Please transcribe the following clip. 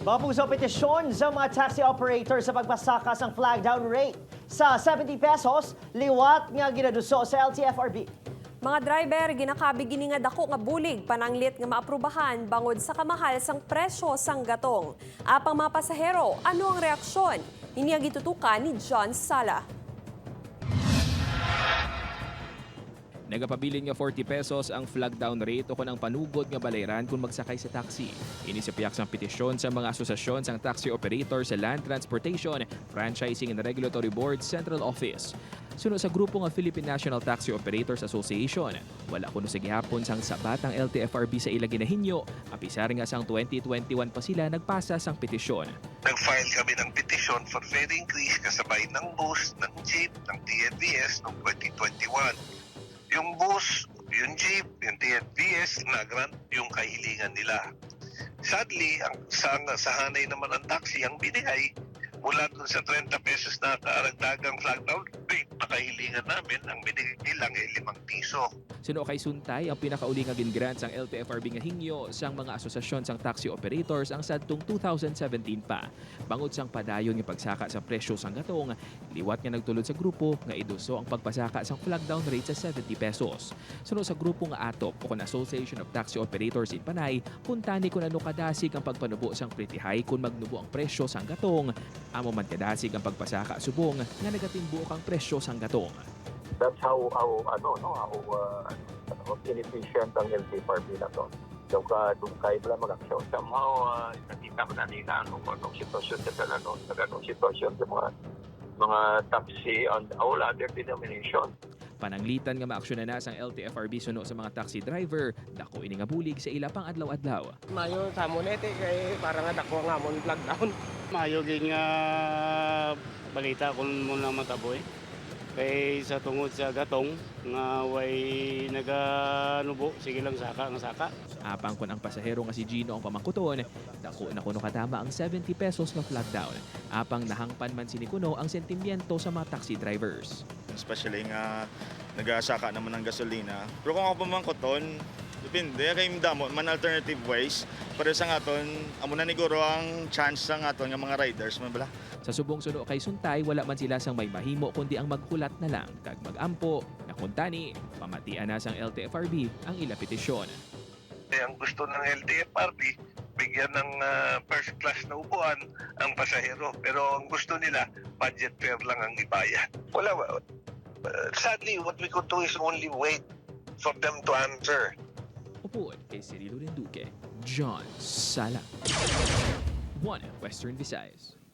Mga puso petisyon sa mga taxi operators sa pagpasaka ng flag down rate sa 70 pesos, liwat nga ginaduso sa LTFRB. Mga driver, ginakabi gini nga dako nga bulig pananglit nga maaprubahan bangod sa kamahal sang presyo sang gatong. Apang mga pasahero, ano ang reaksyon? Ini ang gitutukan ni John Sala. Nagapabilin nga 40 pesos ang flag down rate o kung ang panugod nga balayran kung magsakay sa taxi. Ini sa piyak sang petisyon sa mga asosasyon sang taxi operator sa Land Transportation, Franchising and Regulatory Board Central Office. Sunod sa grupo nga Philippine National Taxi Operators Association, wala kuno sa gihapon sang sabatang LTFRB sa ila ginahinyo, apisar nga sang 2021 pa sila nagpasa sang petisyon. nag-file kami ng petition for fare increase kasabay ng bus, ng jeep, ng TNVS noong 2021. Yung bus, yung jeep, yung TNVS, na-grant yung kahilingan nila. Sadly, ang, sa, sa hanay naman ang taxi, ang binigay mula dun sa 30 pesos na rate kahilingan namin, ang binigay lang ay 5 piso. Suno kay Suntay, ang pinakauli nga gingrant sang LTFRB nga hingyo sang mga asosasyon sang taxi operators ang sadtong 2017 pa. Bangod sang padayon nga pagsaka sa presyo sang gatong, liwat nga nagtulod sa grupo nga iduso ang pagpasaka sang flag down rate sa 70 pesos. Suno sa grupo nga atop o kon Association of Taxi Operators in Panay, kuntani kung ano kadasig ang pagpanubo sang pretihay kung magnubo ang presyo sang gatong, amo man kadasig ang pagpasaka subong nga nagatimbuok ang presyo sang gatong. That's how how ano no how uh, ano, inefficient ang LTFRB na to. Yung ka kung kaya pala mag-aksyon. Somehow, uh, nakita mo na nila ano, kung anong sitwasyon sa ano, sa ganong sitwasyon sa mga mga taxi on all other denomination. Pananglitan nga maaksyon na sang LTFRB suno sa mga taxi driver, dako ini nga bulig sa ila pang adlaw-adlaw. Mayo sa monete kay para nga dako nga mon plug down. Mayo gid nga balita kung mo na mataboy. Kay sa tungod sa gatong nga way naganubo sige lang saka nga saka. Apang kun ang pasahero nga si Gino ang pamangkuton, dako na kuno katama ang 70 pesos nga flag down. Apang nahangpan man sini kuno ang sentimiento sa mga taxi drivers. especially nga nagasaka naman ng gasolina. Pero kung ako pamangkoton, depende kay damo man alternative ways para sa ngaton amo na niguro ang chance sa ngaton nga mga riders man bala. Sa subong suno kay Suntay, wala man sila sang may mahimo kundi ang maghulat na lang kag magampo na kuntani pamatian na sang LTFRB ang ila petisyon. Eh, ang gusto ng LTFRB, bigyan ng ah, first class na upuan ang pasahero. Pero ang gusto nila, budget fare lang ang ibayad. Wala, uh, sadly, what we could do is only wait for them to answer. Upuan kay Cirilo Renduque, John Sala. One Western Visayas.